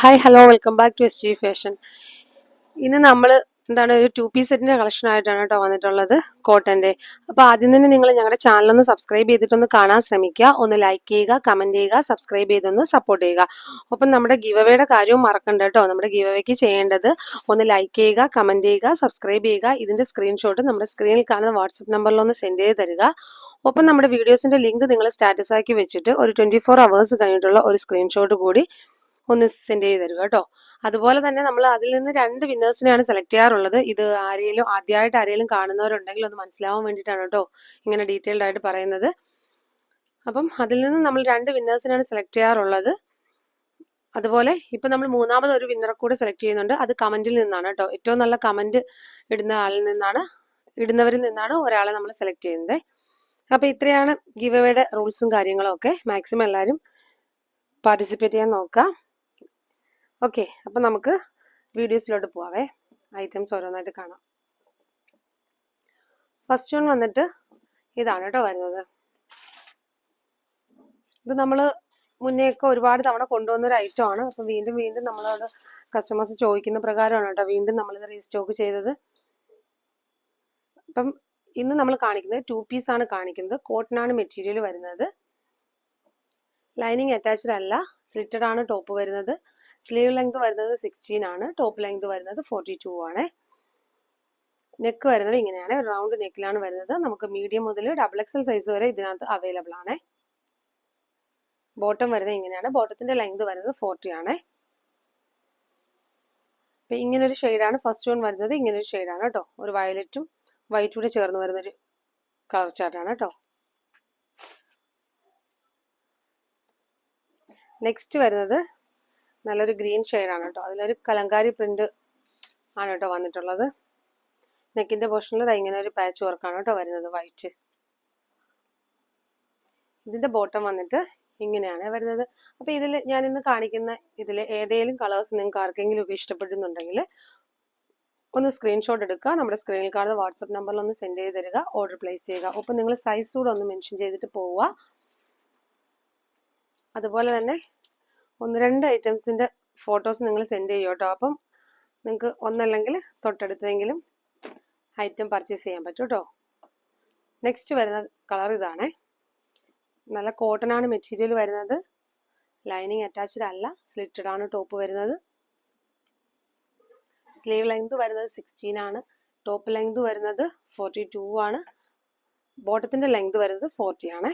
Hi hello welcome back to S G fashion ഇന്ന് നമ്മൾ എന്താണ് ഒരു ടു പീസ് സെറ്റിന്റെ കളക്ഷൻ ആയിട്ടാണ് കേട്ടോ വന്നിട്ടുള്ളത് കോട്ടന്റെ അപ്പോൾ ആദ്യം തന്നെ നിങ്ങൾ ഞങ്ങളുടെ ചാനൽ ഒന്ന് സബ്സ്ക്രൈബ് ചെയ്തിട്ടൊന്ന് കാണാൻ ശ്രമിക്കുക. ഒന്ന് ലൈക്ക് ചെയ്യുക കമന്റ് ചെയ്യുക സബ്സ്ക്രൈബ് ചെയ്തൊന്ന് സപ്പോർട്ട് ചെയ്യുക. ഒപ്പം നമ്മുടെ ഗിവവേയുടെ കാര്യവും മറക്കണ്ട കേട്ടോ നമ്മുടെ ഗിവവേക്ക് ചെയ്യേണ്ടത് ഒന്ന് ലൈക്ക് ചെയ്യുക കമന്റ് ചെയ്യുക സബ്സ്ക്രൈബ് ചെയ്യുക. ഇതിന്റെ സ്ക്രീൻഷോട്ട് നമ്മുടെ സ്ക്രീനിൽ കാണുന്ന വാട്സപ്പ് നമ്പറിലൊന്ന് സെൻഡ് ചെയ്ത് തരിക. ഒപ്പം നമ്മുടെ വീഡിയോസിന്റെ ലിങ്ക് നിങ്ങൾ സ്റ്റാറ്റസ് ആക്കി വെച്ചിട്ട് ഒരു ട്വന്റി ഫോർ അവേഴ്സ് കഴിഞ്ഞിട്ടുള്ള ഒരു സ്ക്രീൻഷോട്ട് കൂടി ഒന്ന് സെൻഡ് ചെയ്ത് തരിക കേട്ടോ. അതുപോലെ തന്നെ നമ്മൾ അതിൽ നിന്ന് രണ്ട് വിന്നേഴ്സിനെയാണ് സെലക്ട് ചെയ്യാറുള്ളത്. ഇത് ആരെങ്കിലും ആദ്യമായിട്ട് ആരെങ്കിലും കാണുന്നവരുണ്ടെങ്കിൽ ഒന്ന് മനസ്സിലാവാൻ വേണ്ടിയിട്ടാണ് കേട്ടോ ഇങ്ങനെ ഡീറ്റെയിൽഡ് ആയിട്ട് പറയുന്നത്. അപ്പം അതിൽ നിന്ന് നമ്മൾ രണ്ട് വിന്നേഴ്സിനാണ് സെലക്ട് ചെയ്യാറുള്ളത്. അതുപോലെ ഇപ്പൊ നമ്മൾ മൂന്നാമത് ഒരു വിന്നറെ കൂടെ സെലക്ട് ചെയ്യുന്നുണ്ട്. അത് കമന്റിൽ നിന്നാണ് കേട്ടോ. ഏറ്റവും നല്ല കമന്റ് ഇടുന്ന ആളിൽ നിന്നാണ് ഇടുന്നവരിൽ നിന്നാണ് ഒരാളെ നമ്മൾ സെലക്ട് ചെയ്യുന്നത്. അപ്പൊ ഇത്രയാണ് ഗിവയുടെ റൂൾസും കാര്യങ്ങളും ഒക്കെ. മാക്സിമം എല്ലാവരും പാർട്ടിസിപ്പേറ്റ് ചെയ്യാൻ നോക്കുക. ഓക്കെ അപ്പൊ നമുക്ക് വീഡിയോസിലോട്ട് പോവാവേ. ഐറ്റംസ് ഓരോന്നായിട്ട് കാണാം. ഫസ്റ്റ് വൺ വന്നിട്ട് ഇതാണ് കേട്ടോ വരുന്നത്. ഇത് നമ്മൾ മുന്നേയൊക്കെ ഒരുപാട് തവണ കൊണ്ടുവന്ന ഒരു ഐറ്റം ആണ്. അപ്പം വീണ്ടും വീണ്ടും നമ്മളോട് കസ്റ്റമേഴ്സ് ചോദിക്കുന്ന പ്രകാരമാണ് കേട്ടോ വീണ്ടും നമ്മളിത് റീസ്റ്റോക്ക് ചെയ്തത്. അപ്പം ഇന്ന് നമ്മൾ കാണിക്കുന്നത് ടു പീസ് ആണ് കാണിക്കുന്നത്. കോട്ടനാണ് മെറ്റീരിയൽ വരുന്നത്. ലൈനിങ് അറ്റാച്ച്ഡ് അല്ല സ്ലിറ്റഡ് ആണ് ടോപ്പ് വരുന്നത്. സ്ലീവ് ലെങ്ത് വരുന്നത് സിക്സ്റ്റീൻ ആണ്. ടോപ്പ് ലെങ്ത് വരുന്നത് ഫോർട്ടി ടു ആണ്. നെക്ക് വരുന്നത് ഇങ്ങനെയാണ്. റൗണ്ട് നെക്കിലാണ് വരുന്നത്. നമുക്ക് മീഡിയം മുതൽ ഡബിൾ എക്സൽ സൈസ് വരെ ഇതിനകത്ത് അവൈലബിൾ ആണ്. ബോട്ടം വരുന്നത് ഇങ്ങനെയാണ്. ബോട്ടത്തിന്റെ ലെങ്ത് വരുന്നത് ഫോർട്ടി ആണ്. അപ്പൊ ഇങ്ങനെ ഒരു ഷെയ്ഡാണ് ഫസ്റ്റ് വൺ വരുന്നത് ഇങ്ങനൊരു ഷെയ്ഡാണ് കേട്ടോ ഒരു വയലറ്റും വൈറ്റും കൂടെ ചേർന്ന് വരുന്ന ഒരു കളർ ചാർട്ടാണ് കേട്ടോ നെക്സ്റ്റ് വരുന്നത് നല്ലൊരു ഗ്രീൻ ഷെയ്ഡാണ് കേട്ടോ. അതിലൊരു കലങ്കാരി പ്രിന്റ് ആണ് കേട്ടോ വന്നിട്ടുള്ളത്. നെക്കിന്റെ പോർഷനിൽ ഇങ്ങനെ ഒരു പാച്ച് വർക്കാണ് കേട്ടോ വരുന്നത് വൈറ്റ് ഇതിന്റെ ബോട്ടം വന്നിട്ട് ഇങ്ങനെയാണ് വരുന്നത്. അപ്പൊ ഇതിൽ ഞാൻ ഇന്ന് കാണിക്കുന്ന ഇതിൽ ഏതെങ്കിലും കളേഴ്സ് നിങ്ങൾക്ക് ആർക്കെങ്കിലും ഒക്കെ ഇഷ്ടപ്പെടുന്നുണ്ടെങ്കിൽ ഒന്ന് സ്ക്രീൻഷോട്ട് എടുക്കുക. നമ്മുടെ സ്ക്രീനിൽ കാണുന്ന വാട്സപ്പ് നമ്പറിൽ ഒന്ന് സെൻഡ് ചെയ്ത് തരിക. ഓർഡർ പ്ലേസ് ചെയ്യുക. ഒപ്പം നിങ്ങൾ സൈസ് കൂടെ ഒന്ന് മെൻഷൻ ചെയ്തിട്ട് പോവുക. അതുപോലെ തന്നെ ഒന്ന് രണ്ട് ഐറ്റംസിന്റെ ഫോട്ടോസ് നിങ്ങൾ സെൻഡ് ചെയ്യും കേട്ടോ അപ്പം നിങ്ങൾക്ക് ഒന്നല്ലെങ്കിൽ തൊട്ടടുത്തെങ്കിലും ഐറ്റം പർച്ചേസ് ചെയ്യാൻ പറ്റും കേട്ടോ നെക്സ്റ്റ് വരുന്ന കളർ ഇതാണ്. നല്ല കോട്ടൺ ആണ് മെറ്റീരിയൽ വരുന്നത്. ലൈനിങ് അറ്റാച്ച്ഡ് അല്ല സ്ലിറ്റഡ് ആണ് ടോപ്പ് വരുന്നത്. സ്ലീവ് ലെങ്ത് വരുന്നത് സിക്സ്റ്റീൻ ആണ്. ടോപ്പ് ലെങ്ത് വരുന്നത് ഫോർട്ടി ടു ആണ് ബോട്ടത്തിന്റെ ലെങ്ത് വരുന്നത് ഫോർട്ടി ആണ്.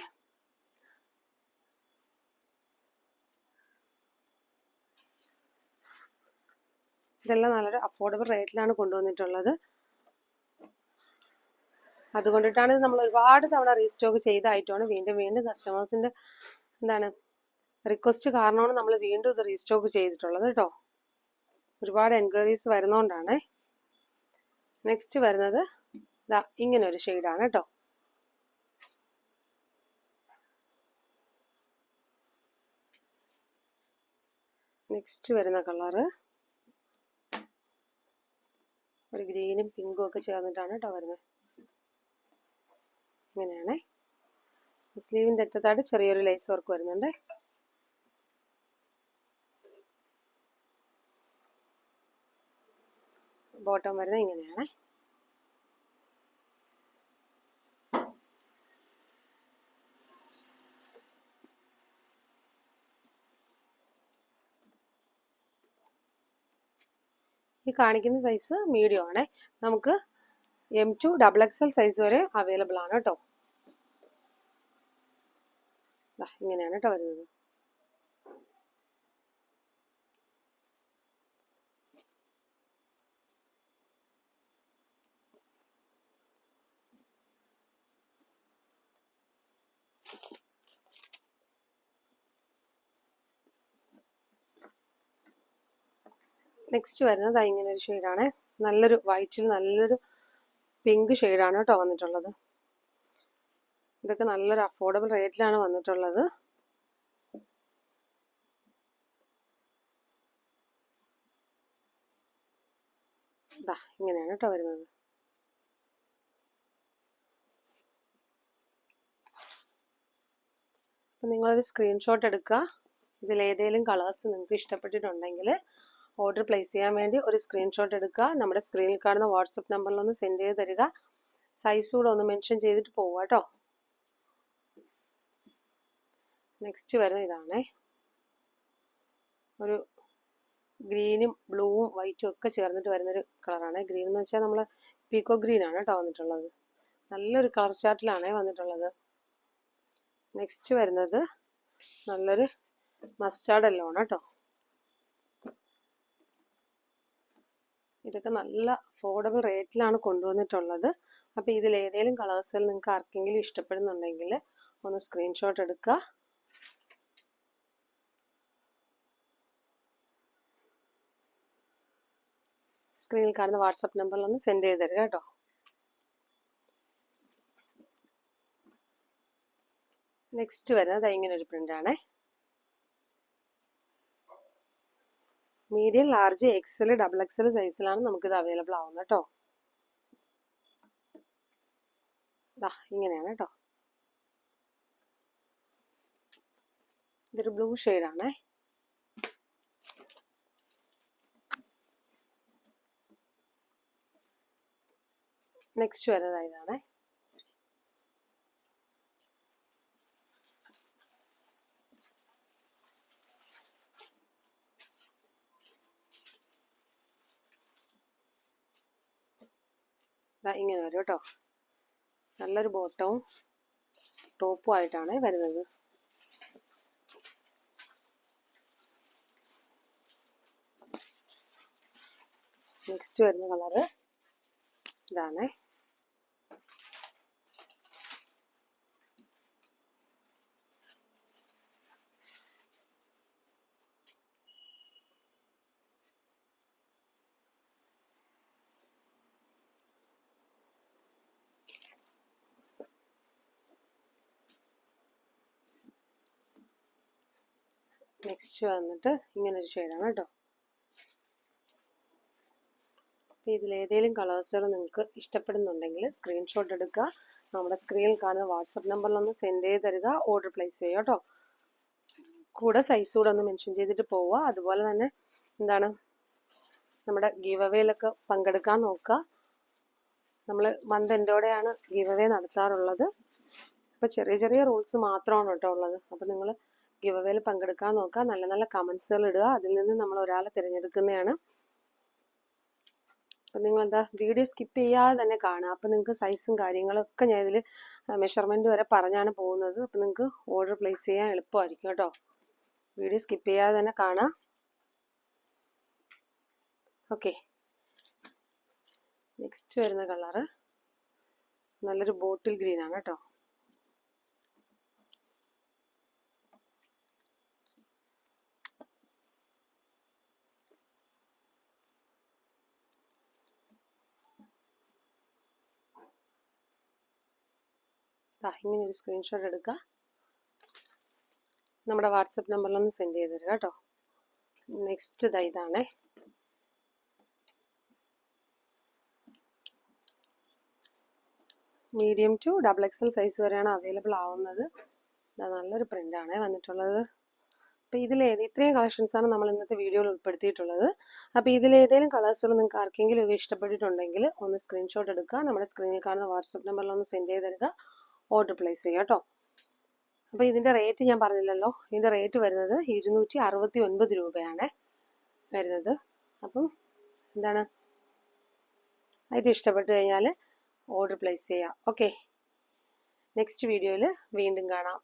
ഇതെല്ലാം നല്ലൊരു അഫോർഡബിൾ റേറ്റിലാണ് കൊണ്ടുവന്നിട്ടുള്ളത്. അതുകൊണ്ടിട്ടാണ് നമ്മൾ ഒരുപാട് തവണ റീസ്റ്റോക്ക് ചെയ്തായിട്ടാണ് വീണ്ടും വീണ്ടും കസ്റ്റമേഴ്സിന്റെ എന്താണ് റിക്വസ്റ്റ് കാരണമാണ് നമ്മൾ വീണ്ടും ഇത് റീസ്റ്റോക്ക് ചെയ്തിട്ടുള്ളത് കേട്ടോ. ഒരുപാട് എൻക്വയറീസ് വരുന്നതുകൊണ്ടാണ് നെക്സ്റ്റ് വരുന്നത് ഇതാ ഇങ്ങനെ ഒരു ഷെയ്ഡാണ് കേട്ടോ. നെക്സ്റ്റ് വരുന്ന കളറ് ഒരു ഗ്രീനും പിങ്കും ഒക്കെ ചേർന്നിട്ടാണ് കേട്ടോ വരുന്നത്. ഇങ്ങനെയാണേ. സ്ലീവിന്റെ അറ്റത്തായിട്ട് ചെറിയൊരു ലൈസ് വർക്ക് വരുന്നുണ്ട്. ബോട്ടം വരുന്നത് ഇങ്ങനെയാണ്. ഈ കാണിക്കുന്ന സൈസ് മീഡിയം ആണ്. നമുക്ക് M to double XL size വരെ അവൈലബിൾ ആണ് കേട്ടോ ഇങ്ങനെയാണ് കേട്ടോ വരുന്നത്. നെക്സ്റ്റ് വരുന്നത് ഇങ്ങനെ ഒരു ഷെയ്ഡാണ് നല്ലൊരു വൈറ്റിൽ നല്ലൊരു പിങ്ക് ഷെയ്ഡാണ് കേട്ടോ വന്നിട്ടുള്ളത്. ഇതൊക്കെ നല്ലൊരു അഫോർഡബിൾ റേറ്റിലാണ് വന്നിട്ടുള്ളത്. ഇങ്ങനെയാണ് കേട്ടോ വരുന്നത്. നിങ്ങളൊരു സ്ക്രീൻഷോട്ട് എടുക്കുക. ഇതിലേതെങ്കിലും കളേഴ്സ് നിങ്ങൾക്ക് ഇഷ്ടപ്പെട്ടിട്ടുണ്ടെങ്കിൽ ഓർഡർ പ്ലേസ് ചെയ്യാൻ വേണ്ടി ഒരു സ്ക്രീൻഷോട്ട് എടുക്കുക. നമ്മുടെ സ്ക്രീനിൽ കാണുന്ന വാട്സപ്പ് നമ്പറിൽ ഒന്ന് സെൻഡ് ചെയ്ത് തരിക. സൈസ് കൂടെ ഒന്ന് മെൻഷൻ ചെയ്തിട്ട് പോവുക കേട്ടോ നെക്സ്റ്റ് വരുന്ന ഇതാണേ. ഒരു ഗ്രീനും ബ്ലൂവും വൈറ്റും ഒക്കെ ചേർന്നിട്ട് വരുന്നൊരു കളറാണ് ഗ്രീൻ എന്ന് വെച്ചാൽ നമ്മൾ പീക്കോ ഗ്രീൻ ആണ് കേട്ടോ വന്നിട്ടുള്ളത്. നല്ലൊരു കളർ ചാർട്ടിലാണേ വന്നിട്ടുള്ളത്. നെക്സ്റ്റ് വരുന്നത് നല്ലൊരു മസ്റ്റാർഡ് എല്ലോ ആണ് കേട്ടോ ഇതൊക്കെ നല്ല അഫോർഡബിൾ റേറ്റിലാണ് കൊണ്ടുവന്നിട്ടുള്ളത്. അപ്പോൾ ഇതിൽ ഏതെങ്കിലും കളേഴ്സിൽ നിങ്ങൾക്ക് ആർക്കെങ്കിലും ഇഷ്ടപ്പെടുന്നുണ്ടെങ്കിൽ ഒന്ന് സ്ക്രീൻഷോട്ട് എടുക്കുക സ്ക്രീനിൽ കാണുന്ന വാട്സപ്പ് നമ്പറിൽ ഒന്ന് സെൻഡ് ചെയ്ത് തരിക കേട്ടോ. നെക്സ്റ്റ് വരുന്നത് ഇങ്ങനെ ഒരു print medium large XL double XL സൈസിലാണ് നമുക്കിത് അവൈലബിൾ ആവുന്നത് കേട്ടോ. ദാ ഇങ്ങനെയാണ് കേട്ടോ. ഇതൊരു ബ്ലൂ ഷെയ്ഡാണേ നെക്സ്റ്റ് വരുന്നത് ഇങ്ങനെ വരും കേട്ടോ. നല്ലൊരു ബോട്ടവും ടോപ്പും ആയിട്ടാണ് വരുന്നത്. നെക്സ്റ്റ് വരുന്ന കളറ് ഇതാണേ നെക്സ്റ്റ് വന്നിട്ട് ഇങ്ങനെ ഒരു ഷെയ്ഡാണ് കേട്ടോ. അപ്പോൾ ഇതിലേതെങ്കിലും കളേഴ്സുകൾ നിങ്ങൾക്ക് ഇഷ്ടപ്പെടുന്നുണ്ടെങ്കിൽ സ്ക്രീൻഷോട്ട് എടുക്കുക. നമ്മുടെ സ്ക്രീനിൽ കാണുന്ന വാട്സപ്പ് നമ്പറിൽ ഒന്ന് സെൻഡ് ചെയ്ത് തരിക. ഓർഡർ പ്ലേസ് ചെയ്യുക കേട്ടോ. കൂടെ സൈസ് കൂടെ ഒന്ന് മെൻഷൻ ചെയ്തിട്ട് പോവുക. അതുപോലെ തന്നെ എന്താണ് നമ്മുടെ ഗീവ് അവേയിലൊക്കെ പങ്കെടുക്കാൻ നോക്കുക. നമ്മൾ മന്ത് എൻഡോടെയാണ് ഗീവ് അവേ നടത്താറുള്ളത്. അപ്പോൾ ചെറിയ ചെറിയ റൂൾസ് മാത്രമാണ് കേട്ടോ ഉള്ളത്. അപ്പോൾ നിങ്ങൾ ഗിവ് അവേയിൽ പങ്കെടുക്കാൻ നോക്കുക. നല്ല നല്ല കമൻസുകൾ ഇടുക. അതിൽ നിന്ന് നമ്മൾ ഒരാളെ തിരഞ്ഞെടുക്കുന്നതാണ്. അപ്പം നിങ്ങൾ എന്താ വീഡിയോ സ്കിപ്പ് ചെയ്യാതെ തന്നെ കാണുക. അപ്പം നിങ്ങൾക്ക് സൈസും കാര്യങ്ങളൊക്കെ ഞാൻ ഇതിൽ മെഷർമെന്റ് വരെ പറഞ്ഞാണ് പോകുന്നത്. അപ്പം നിങ്ങൾക്ക് ഓർഡർ പ്ലേസ് ചെയ്യാൻ എളുപ്പമായിരിക്കും കേട്ടോ. വീഡിയോ സ്കിപ്പ് ചെയ്യാതെ തന്നെ കാണാം ഓക്കെ നെക്സ്റ്റ് വരുന്ന കളറ് നല്ലൊരു ബോട്ടിൽ ഗ്രീനാണ് കേട്ടോ ദാ ഇങ്ങനെ ഒരു സ്ക്രീൻഷോട്ട് എടുക്കുക നമ്മുടെ വാട്സപ്പ് നമ്പറിലൊന്ന് സെൻഡ് ചെയ്ത് തരിക കേട്ടോ. നെക്സ്റ്റ് ഇതാ ഇതാണേ. Medium to double XL size വരെയാണ് അവൈലബിൾ ആവുന്നത്. നല്ലൊരു പ്രിന്റാണ് വന്നിട്ടുള്ളത്. അപ്പോൾ ഇതിലേത് ഇത്രയും കളക്ഷൻസാണ് നമ്മൾ ഇന്നത്തെ വീഡിയോയിൽ ഉൾപ്പെടുത്തിയിട്ടുള്ളത്. അപ്പോൾ ഇതിലേതെങ്കിലും കളേഴ്സുകൾ നിങ്ങൾക്ക് ആർക്കെങ്കിലും ഇഷ്ടപ്പെട്ടിട്ടുണ്ടെങ്കിൽ ഒന്ന് സ്ക്രീൻഷോട്ട് എടുക്കുക നമ്മുടെ സ്ക്രീനിൽ കാണുന്ന വാട്സപ്പ് നമ്പറിൽ ഒന്ന് സെൻഡ് ചെയ്ത് തരിക. ഓർഡർ പ്ലേസ് ചെയ്യുക കേട്ടോ. അപ്പോൾ ഇതിന്റെ റേറ്റ് ഞാൻ പറഞ്ഞില്ലല്ലോ. ഇതിന്റെ റേറ്റ് വരുന്നത് ഇരുന്നൂറ്റി അറുപത്തി ഒൻപത് രൂപയാണ് വരുന്നത്. അപ്പം എന്താണ്? ഐറ്റം ഇഷ്ടപ്പെട്ട് കഴിഞ്ഞാൽ ഓർഡർ പ്ലേസ് ചെയ്യാം. ഓക്കെ നെക്സ്റ്റ് വീഡിയോയിൽ വീണ്ടും കാണാം.